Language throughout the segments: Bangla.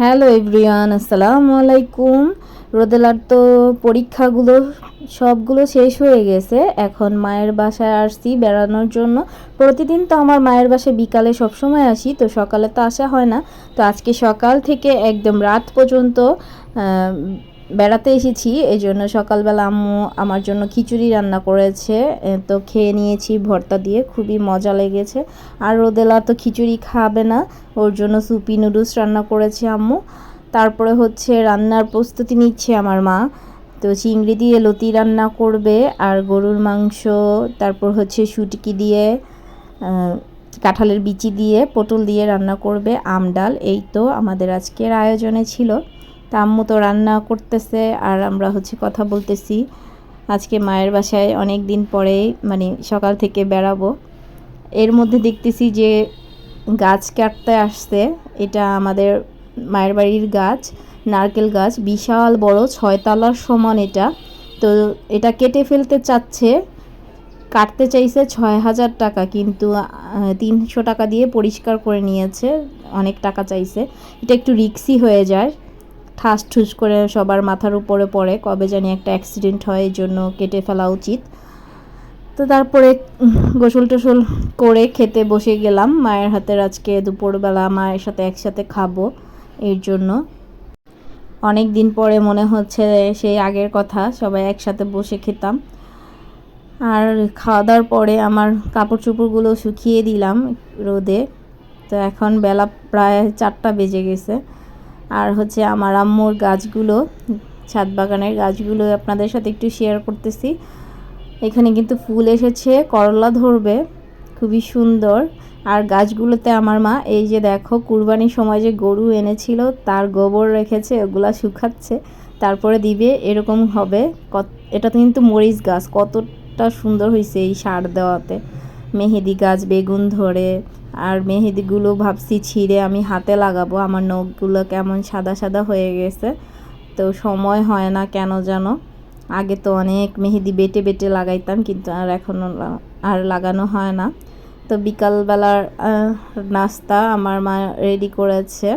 হ্যালো এভরিয়ান আসসালামু আলাইকুম। রোদেলার তো পরীক্ষাগুলো, সবগুলো শেষ হয়ে গেছে। এখন মায়ের বাসায় আসছি বেড়ানোর জন্য। প্রতিদিন তো আমার মায়ের বাসায় বিকালে সবসময় আসি, তো সকালে তো আসা হয় না। তো আজকে সকাল থেকে একদম রাত পর্যন্ত বেড়াতে এসেছি এই জন্য সকালবেলা আম্মু আমার জন্য খিচুড়ি রান্না করেছে তো খেয়ে নিয়েছি ভর্তা দিয়ে, খুবই মজা লেগেছে। আর রোদেলা তো খিচুড়ি খাবে না, ওর জন্য সুপি নুডলস রান্না করেছে আম্মু। তারপরে হচ্ছে রান্নার প্রস্তুতি নিচ্ছে আমার মা, তো চিংড়ি দিয়ে লতি রান্না করবে, আর গরুর মাংস, তারপর হচ্ছে শুটকি দিয়ে কাঁঠালের বিচি দিয়ে, পটল দিয়ে রান্না করবে, আম ডাল, এই তো আমাদের আজকের আয়োজনে ছিল। তা আম্মু তো রান্না করতেছে, আর আমরা হচ্ছে কথা বলতেছি। আজকে মায়ের বাসায় অনেক দিন পরে মানে সকাল থেকে বেড়াবো। এর মধ্যে দেখতেছি যে গাছ কাটতে আসছে, এটা আমাদের মায়ের বাড়ির গাছ, নারকেল গাছ, বিশাল বড়, ছয়তলার সমান এটা। তো এটা কেটে ফেলতে চাচ্ছে, কাটতে চাইছে ছয় হাজার টাকা, কিন্তু তিনশো টাকা দিয়ে পরিষ্কার করে নিয়েছে, অনেক টাকা চাইছে। এটা একটু রিক্সি হয়ে যায়। ঠাস ঠুস করে সবার মাথার উপরে পড়ে কবে জানি একটা অ্যাক্সিডেন্ট হয়, এই জন্য কেটে ফেলা উচিত। তো তারপরে গোসল টোসল করে খেতে বসে গেলাম। মায়ের হাতের আজকে দুপুরবেলা মায়ের সাথে একসাথে খাব, এর জন্য। অনেক দিন পরে মনে হচ্ছে সেই আগের কথা, সবাই একসাথে বসে খেতাম। আর খাওয়া দাওয়ার পরে আমার কাপড় চোপড়গুলো শুকিয়ে দিলাম রোদে। তো এখন বেলা প্রায় চারটা বেজে গেছে। আর হচ্ছে আমার আম্মুর গাছগুলো, ছাদ বাগানের গাছগুলো আপনাদের সাথে একটু শেয়ার করতেছি। এখানে কিন্তু ফুল এসেছে, করলা ধরবে, খুবই সুন্দর। আর গাছগুলোতে আমার মা, এই যে দেখো, কুরবানির সময় যে গরু এনেছিল, তার গোবর রেখেছে, ওগুলা শুকাচ্ছে। তারপরে দিবে, এরকম হবে। এটা কিন্তু মরিচ গাছ, কতটা সুন্দর হয়েছে এই সার দেওয়াতে। মেহেদি গাছ, বেগুন ধরে আর মেহেদিগুলো ভাবছি ছিঁড়ে আমি হাতে লাগাবো। আমার নখগুলো কেমন সাদা সাদা হয়ে গেছে। তো সময় হয় না কেন যেন আগে তো অনেক মেহেদি বেটে বেটে লাগাইতাম, কিন্তু আর এখনও আর লাগানো হয় না। তো বিকালবেলার নাস্তা আমার মা রেডি করেছে।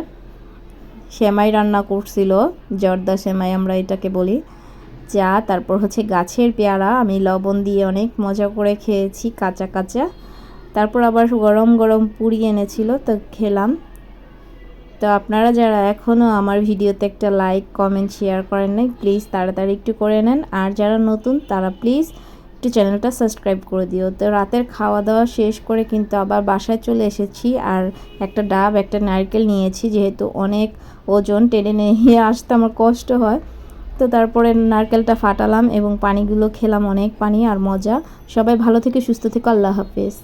সেমাই রান্না করছিল, জর্দা সেমাই আমরা এটাকে বলি। চা, তারপর হচ্ছে গাছের পেয়ারা। আমি লবণ দিয়ে অনেক মজা করে খেয়েছি, কাঁচা কাঁচা। তারপর আবার গরম গরম পুরি এনেছিল, তো খেলাম। তো আপনারা যারা এখনও আমার ভিডিওতে একটা লাইক কমেন্ট শেয়ার করেন নাই প্লিজ তাড়াতাড়ি একটু করে নেন। আর যারা নতুন, তারা প্লিজ একটু চ্যানেলটা সাবস্ক্রাইব করে দিও। তো রাতের খাওয়া দাওয়া শেষ করে কিন্তু আবার বাসায় চলে এসেছি, আর একটা ডাব, একটা নারকেল নিয়েছি, যেহেতু অনেক ওজন টেনে নিয়ে আসতে আমার কষ্ট হয়। তো তারপরে নারকেলটা ফাটালাম এবং পানিগুলো খেলাম অনেক পানি আর মজা। সবাই ভালো থেকে সুস্থ থেকে, আল্লাহ হাফেজ।